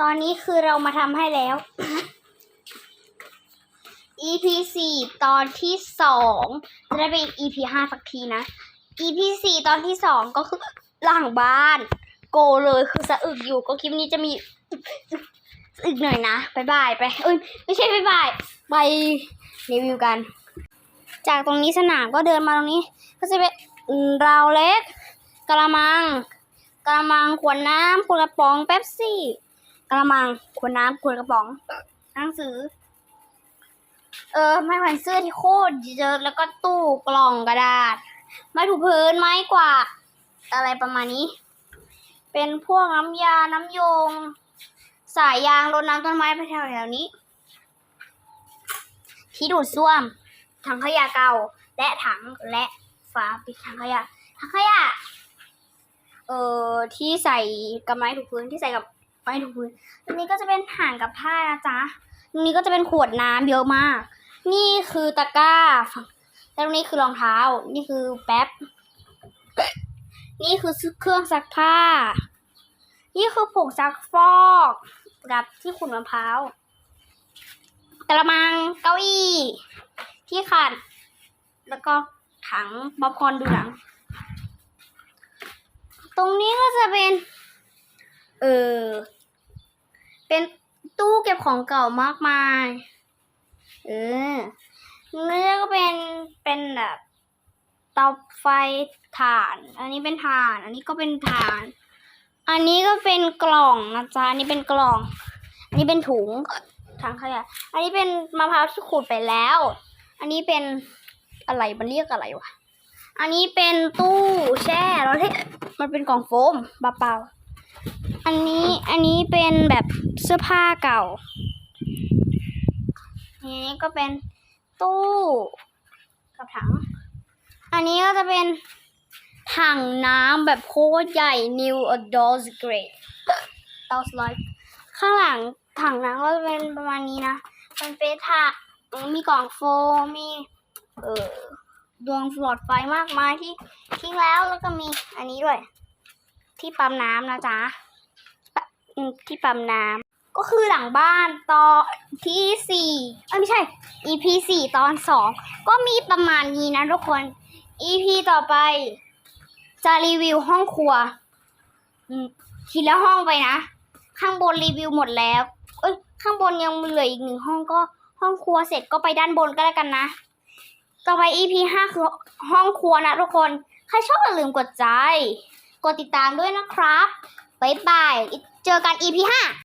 ตอนนี้คือเรามาทำให้แล้ว EP สี่ตอนที่สองจะได้เป็น EP ห้าสักทีนะ EP สี่ตอนที่สองก็คือหลังบ้าน โกเลยคือสะอึกอยู่ก็คลิปนี้จะมีสะอึกหน่อยนะบายบายไปเอ้ยไม่ใช่บายบายไปรีวิวกัน จากตรงนี้สนามก็เดินมาตรงนี้ ก็จะเป็นราวเล็กกระมังกระมังขวดน้ำขวดกระป๋องเป๊ปซี่ กระมังขวดน้ำขวดกระป๋อง หนังสือ เออไม้แขวนเสื้อที่โคตรเยอะแล้วก็ตู้กล่องกระดาษ ไม้ถูพื้นไม้กวาดอะไรประมาณนี้ เป็นพวกน้ำยาน้ำยง สายยางรดน้ำต้นไม้ไปแถวๆนี้ ที่ดูดซ่วม ถังขยะเก่า และถังและฝาปิดถังขยะถังขยะ เอ่อที่ใส่กับไม้ถูพื้นที่ใส่กับ ไม้ถูพื้นตรงนี้ก็จะเป็นห่างกับผ้านะจ๊ะตรงนี้ก็จะเป็นขวดน้ำเยอะมาก นี่คือตะกร้าแล้วตรงนี้คือรองเท้า นี่คือแป๊บ นี่คือเครื่องซักผ้า นี่คือผงซักฟอกกับที่ขุนมะพร้าวกระมังเก้าอี้ ที่ขัด แล้วก็ถังป๊อปคอนดูหนัง ตรงนี้ก็จะเป็น เออ เป็นตู้เก็บของเก่ามากมาย เออนี่ก็เป็น เป็นแบบเตาไฟถ่าน อันนี้เป็นถ่าน อันนี้ก็เป็นถ่าน อันนี้ก็เป็นกล่องนะจ๊ะ อันนี้เป็นกล่อง อันนี้เป็นถุงถังขยะ อันนี้เป็นมะพร้าวที่ขูดไปแล้ว อันนี้เป็นอะไร มันเรียกอะไรวะ อันนี้เป็นตู้แช่แล้วที่มันเป็นกล่องโฟมเปล่าๆ อันนี้อันนี้เป็นแบบเสื้อผ้าเก่าอันนี้ก็เป็นตู้กับถัง อันนี้ก็จะเป็นถังน้ำแบบโคตรใหญ่ New Adults Grade เตาสไลด์ข้างหลังถังน้ำก็จะเป็นประมาณนี้นะ มันเป็นถังมีกล่องโฟมมีเอ่อดวงหลอดไฟมากมายที่ทิ้งแล้วแล้วก็มีอันนี้ด้วย ที่ปั๊มน้ำนะจ๊ะปะอืม ที่ปั๊มน้ำก็คือหลังบ้านตอนที่สี่เอ้ยไม่ใช่ EP สี่ตอนสองก็มีประมาณนี้นะทุกคน EP ต่อไป จะรีวิวห้องครัวทีละห้องไปนะ ข้างบนรีวิวหมดแล้ว เอ้ย ข้างบนยังเหลืออีกหนึ่งห้องก็ห้องครัวเสร็จก็ไปด้านบนก็แล้วกันนะ ต่อไป EP ห้าคือห้องครัวนะทุกคน ใครชอบอย่าลืมกดใจ กดติดตามด้วยนะครับ บ๊ายบาย เจอกัน EP 5